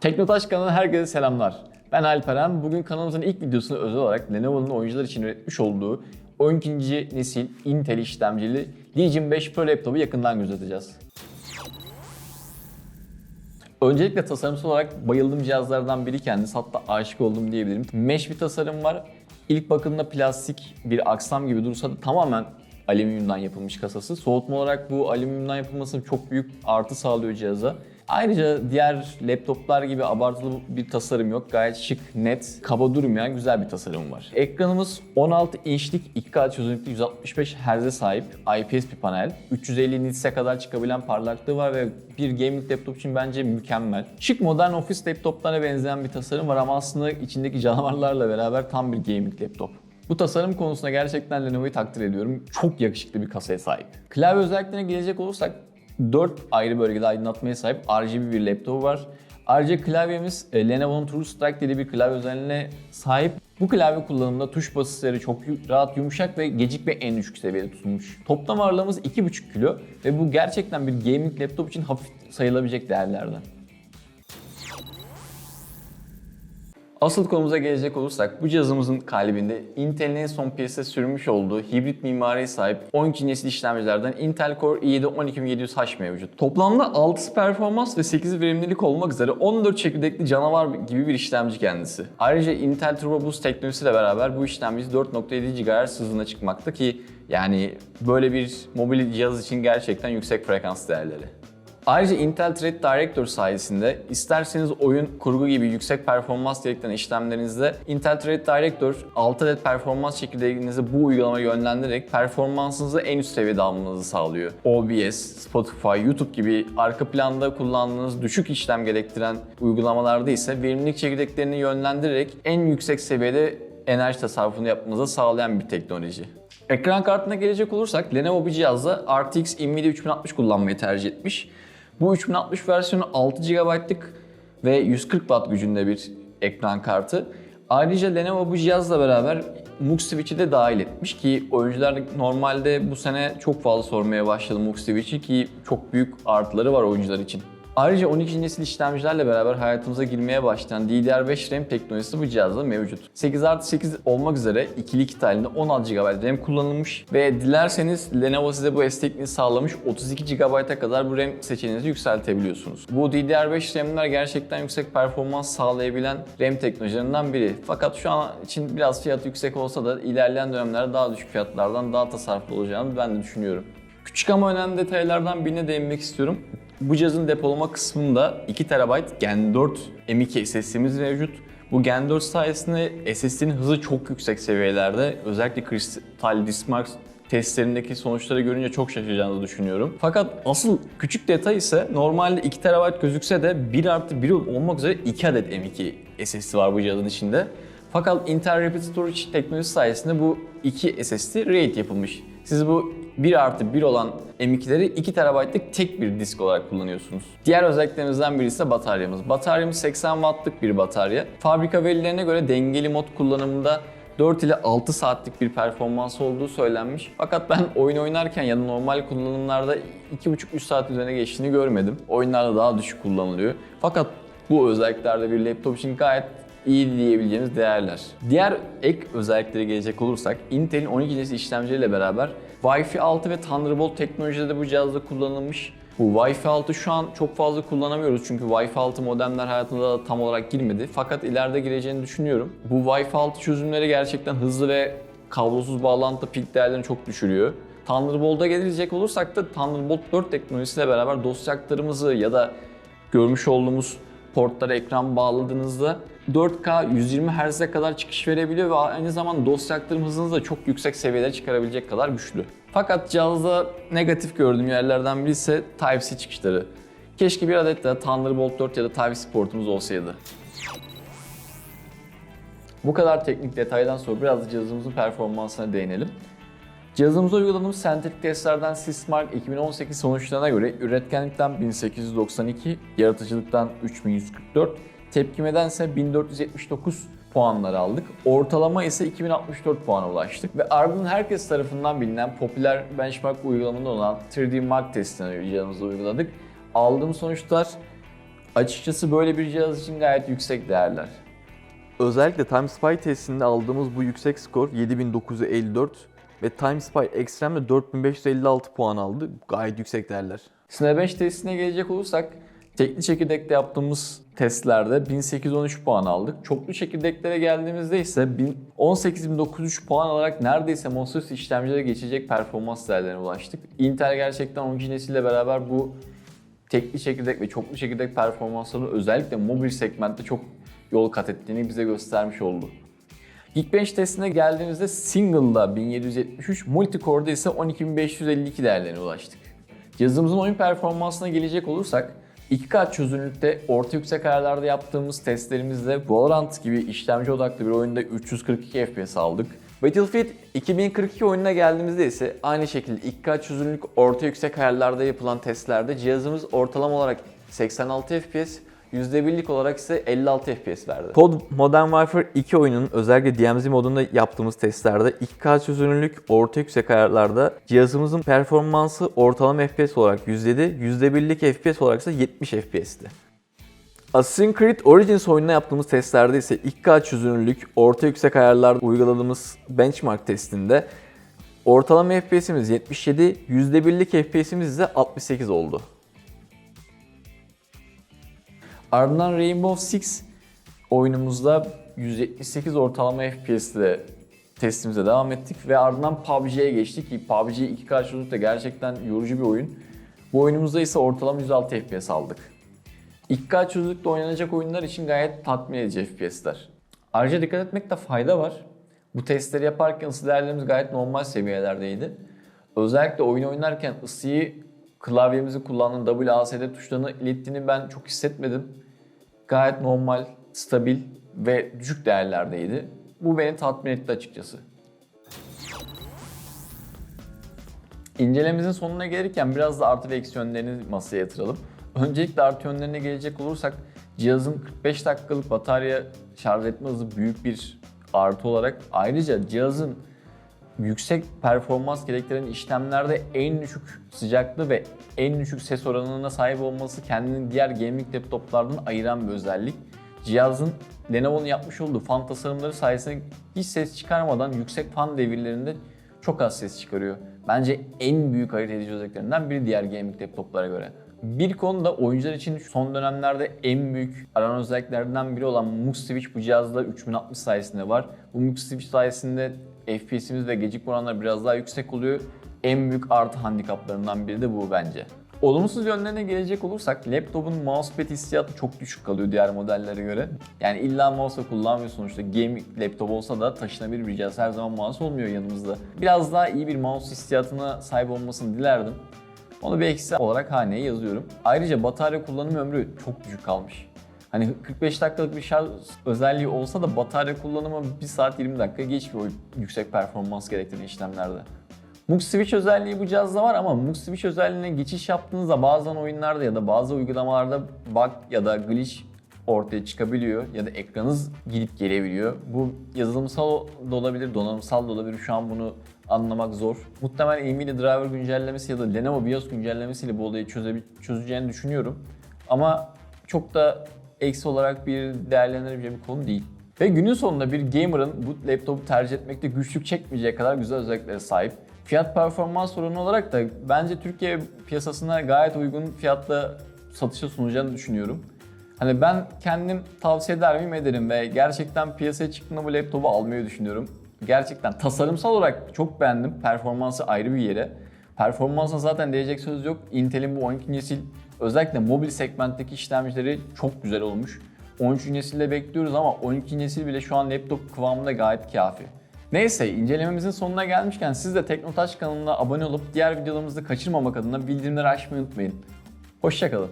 Teknotaş kanalına herkese selamlar. Ben Alperen. Bugün kanalımızın ilk videosunu özel olarak Lenovo'nun oyuncular için üretmiş olduğu 12. nesil Intel işlemcili Legion 5 Pro laptopu yakından göz. Öncelikle tasarımsal olarak bayıldığım cihazlardan biri kendisi hatta aşık oldum diyebilirim. Mesh bir tasarım var. İlk bakımda plastik bir aksam gibi dursa da tamamen alüminyumdan yapılmış kasası. Soğutma olarak bu alüminyumdan yapılması çok büyük artı sağlıyor cihaza. Ayrıca diğer laptoplar gibi abartılı bir tasarım yok. Gayet şık, net, kaba durmayan güzel bir tasarım var. Ekranımız 16 inçlik 2K çözünürlüklü 165 Hz'e sahip IPS bir panel. 350 nits'e kadar çıkabilen parlaklığı var ve bir gaming laptop için bence mükemmel. Şık modern ofis laptoplarına benzeyen bir tasarım var ama aslında içindeki canavarlarla beraber tam bir gaming laptop. Bu tasarım konusunda gerçekten Lenovo'yu takdir ediyorum. Çok yakışıklı bir kasaya sahip. Klavye özelliklerine gelecek olursak 4 ayrı bölgede aydınlatmaya sahip RGB bir laptopu var. Ayrıca klavyemiz e, Lenovo'nun True Strike dediği bir klavye özelliğine sahip. Bu klavye kullanımında tuş basışları çok rahat, yumuşak ve gecikme en düşük seviyede tutulmuş. Toplam ağırlığımız 2,5 kilo ve bu gerçekten bir gaming laptop için hafif sayılabilecek değerlerden. Asıl konumuza gelecek olursak bu cihazımızın kalbinde Intel'in en son piyasaya sürmüş olduğu hibrit mimariye sahip 12 nesil işlemcilerden Intel Core i7 12700H mevcut. Toplamda 6'sı performans ve 8'i verimlilik olmak üzere 14 çekirdekli canavar gibi bir işlemci kendisi. Ayrıca Intel Turbo Boost teknolojisiyle beraber bu işlemci 4.7 GHz hızına çıkmakta ki yani böyle bir mobil cihaz için gerçekten yüksek frekans değerleri. Ayrıca Intel Thread Director sayesinde isterseniz oyun, kurgu gibi yüksek performans gerektiren işlemlerinizde Intel Thread Director 6 adet performans çekirdeğinizi bu uygulamaya yönlendirerek performansınızı en üst seviyede almanızı sağlıyor. OBS, Spotify, YouTube gibi arka planda kullandığınız düşük işlem gerektiren uygulamalarda ise verimlilik çekirdeklerini yönlendirerek en yüksek seviyede enerji tasarrufunu yapmanızı sağlayan bir teknoloji. Ekran kartına gelecek olursak Lenovo bir cihazda RTX Nvidia 3060 kullanmayı tercih etmiş. Bu 3060 versiyonu 6 GB'lık ve 140 Watt gücünde bir ekran kartı. Ayrıca Lenovo bu cihazla beraber MUX switch'i de dahil etmiş ki oyuncular normalde bu sene çok fazla sormaya başladı MUX switch'i ki çok büyük artıları var oyuncular için. Ayrıca 12. nesil işlemcilerle beraber hayatımıza girmeye başlayan DDR5 RAM teknolojisi bu cihazda mevcut. 8 artı 8 olmak üzere ikili iki halinde 16 GB RAM kullanılmış ve dilerseniz Lenovo size bu esnekliği sağlamış 32 GB'a kadar bu RAM seçeneğinizi yükseltebiliyorsunuz. Bu DDR5 RAM'ler gerçekten yüksek performans sağlayabilen RAM teknolojilerinden biri. Fakat şu an için biraz fiyatı yüksek olsa da ilerleyen dönemlerde daha düşük fiyatlardan daha tasarruflu olacağını ben de düşünüyorum. Küçük ama önemli detaylardan birine değinmek istiyorum. Bu cihazın depolama kısmında 2 TB Gen 4 M.2 SSD'miz mevcut. Bu Gen 4 sayesinde SSD'nin hızı çok yüksek seviyelerde. Özellikle Crystal Dismark testlerindeki sonuçları görünce çok şaşıracağınızı düşünüyorum. Fakat asıl küçük detay ise normalde 2 TB gözükse de 1 artı 1 olmak üzere 2 adet M.2 SSD var bu cihazın içinde. Fakat Intel Rapid Storage teknolojisi sayesinde bu iki SSD RAID yapılmış. Siz bu 1 artı 1 olan M2'leri 2 TB'lık tek bir disk olarak kullanıyorsunuz. Diğer özelliklerimizden birisi de bataryamız. Bataryamız 80 Watt'lık bir batarya. Fabrika verilerine göre dengeli mod kullanımında 4 ile 6 saatlik bir performans olduğu söylenmiş. Fakat ben oyun oynarken ya da normal kullanımlarda 2,5-3 saat üzerine geçtiğini görmedim. Oyunlarda daha düşük kullanılıyor. Fakat bu özelliklerde bir laptop için gayet iyi diyebileceğimiz değerler. Diğer ek özelliklere gelecek olursak Intel'in 12 nesil işlemcileriyle beraber Wi-Fi 6 ve Thunderbolt teknolojileri de bu cihazda kullanılmış. Bu Wi-Fi 6 şu an çok fazla kullanamıyoruz çünkü Wi-Fi 6 modemler hayatımıza tam olarak girmedi. Fakat ileride gireceğini düşünüyorum. Bu Wi-Fi 6 çözümleri gerçekten hızlı ve kablosuz bağlantı pil değerlerini çok düşürüyor. Thunderbolt'a gelecek olursak da Thunderbolt 4 teknolojisiyle beraber dosya aktarımızı ya da görmüş olduğumuz portlara ekran bağladığınızda 4K 120 Hz'e kadar çıkış verebiliyor ve aynı zamanda dosya aktarım hızınızı da çok yüksek seviyelere çıkarabilecek kadar güçlü. Fakat cihazda negatif gördüğüm yerlerden biri ise Type-C çıkışları. Keşke bir adet de Thunderbolt 4 ya da Type-C portumuz olsaydı. Bu kadar teknik detaydan sonra biraz da cihazımızın performansına değinelim. Cihazımıza uyguladığımız sentetik testlerden Sysmark 2018 sonuçlarına göre üretkenlikten 1892, yaratıcılıktan 3144, tepkimeden ise 1479 puanlar aldık. Ortalama ise 2064 puana ulaştık. Ve ardından herkes tarafından bilinen popüler benchmark uygulamada olan 3D Mark testini cihazımızda uyguladık. Aldığım sonuçlar açıkçası böyle bir cihaz için gayet yüksek değerler. Özellikle Time Spy testinde aldığımız bu yüksek skor 7954 ve Time Spy Extreme'de 4556 puan aldı. Gayet yüksek değerler. 5 testine gelecek olursak tekli çekirdekte yaptığımız testlerde 1813 puan aldık. Çoklu çekirdeklere geldiğimizde ise 1000 18903 puan alarak neredeyse masaüstü işlemcilere geçecek performans değerlerine ulaştık. Intel gerçekten 10. nesille beraber bu tekli çekirdek ve çoklu çekirdek performanslarını özellikle mobil segmentte çok yol kat ettiğini bize göstermiş oldu. Geekbench testine geldiğimizde single'da 1773, multicore'da ise 12552 değerlerine ulaştık. Cihazımızın oyun performansına gelecek olursak 2K çözünürlükte orta yüksek ayarlarda yaptığımız testlerimizde Valorant gibi işlemci odaklı bir oyunda 342 FPS aldık. Battlefield 2042 oyununa geldiğimizde ise aynı şekilde 2K çözünürlük orta yüksek ayarlarda yapılan testlerde cihazımız ortalama olarak 86 FPS, %1'lik olarak ise 56 FPS verdi. COD Modern Warfare 2 oyunun özellikle DMZ modunda yaptığımız testlerde 2K çözünürlük orta yüksek ayarlarda cihazımızın performansı ortalama FPS olarak %7, %1'lik FPS olarak ise 70 FPS'ti. Assassin's Creed Origins oyununa yaptığımız testlerde ise 2K çözünürlük orta yüksek ayarlarda uyguladığımız benchmark testinde ortalama FPS'imiz 77, %1'lik FPS'imiz ise 68 oldu. Ardından Rainbow Six oyunumuzda 178 ortalama FPS'de testimize devam ettik ve ardından PUBG'ye geçtik ki PUBG iki karşılıklı gerçekten yorucu bir oyun. Bu oyunumuzda ise ortalama 106 FPS aldık. 2K çözünürlükte oynanacak oyunlar için gayet tatmin edici FPS'ler. Ayrıca dikkat etmekte fayda var. Bu testleri yaparken ısı değerlerimiz gayet normal seviyelerdeydi. Özellikle oyun oynarken ısıyı klavyemizi kullandığın WASD tuşlarına ilettiğini ben çok hissetmedim. Gayet normal, stabil ve düşük değerlerdeydi. Bu beni tatmin etti açıkçası. İncelememizin sonuna gelirken biraz da artı ve eksi yönlerini masaya yatıralım. Öncelikle artı yönlerine gelecek olursak cihazın 45 dakikalık batarya şarj etme hızı büyük bir artı olarak ayrıca cihazın yüksek performans gerektiren işlemlerde en düşük sıcaklığı ve en düşük ses oranına sahip olması kendini diğer gaming laptoplardan ayıran bir özellik. Cihazın Lenovo'nun yapmış olduğu fan tasarımları sayesinde hiç ses çıkarmadan yüksek fan devirlerinde çok az ses çıkarıyor. Bence en büyük ayırt edici özelliklerinden biri diğer gaming laptoplara göre. Bir konuda oyuncular için son dönemlerde en büyük aranan özelliklerden biri olan Mux Switch bu cihazda 3060 sayesinde var. Bu Mux Switch sayesinde FPS'imiz ve gecikme oranları biraz daha yüksek oluyor. En büyük artı handikaplarından biri de bu bence. Olumsuz yönlerine gelecek olursak laptopun mousepad hissiyatı çok düşük kalıyor diğer modellere göre. Yani illa mouse kullanmıyor sonuçta. Gaming laptop olsa da taşınabilir bir cihaz her zaman mouse olmuyor yanımızda. Biraz daha iyi bir mouse hissiyatına sahip olmasını dilerdim. Onu bir eksi olarak haneye yazıyorum. Ayrıca batarya kullanım ömrü çok düşük kalmış. Hani 45 dakikalık bir şarj özelliği olsa da batarya kullanımı 1 saat 20 dakika geçmiyor yüksek performans gerektiren işlemlerde. Mux Switch özelliği bu cihazda var ama Mux Switch özelliğine geçiş yaptığınızda bazen oyunlarda ya da bazı uygulamalarda bug ya da glitch ortaya çıkabiliyor ya da ekranınız gidip gelebiliyor. Bu yazılımsal da olabilir, donanımsal da olabilir. Şu an bunu anlamak zor. Muhtemelen Nvidia driver güncellemesi ya da Lenovo BIOS güncellemesiyle bu olayı çöze, çözeceğini düşünüyorum. Ama çok da eksi olarak bir değerlendirebileceğim bir konu değil. Ve günün sonunda bir gamer'ın bu laptopu tercih etmekte güçlük çekmeyeceği kadar güzel özelliklere sahip. Fiyat performans oranı olarak da bence Türkiye piyasasına gayet uygun fiyatla satışa sunacağını düşünüyorum. Hani ben kendim tavsiye eder miyim ederim ve gerçekten piyasaya çıktığında bu laptopu almayı düşünüyorum. Gerçekten tasarımsal olarak çok beğendim. Performansı ayrı bir yere. Performansa zaten diyecek söz yok. Intel'in bu 12 nesil özellikle mobil segmentteki işlemcileri çok güzel olmuş. 13. nesilde bekliyoruz ama 12 nesil bile şu an laptop kıvamında gayet kafi. Neyse incelememizin sonuna gelmişken siz de Teknotaş kanalına abone olup diğer videolarımızı kaçırmamak adına bildirimleri açmayı unutmayın. Hoşçakalın.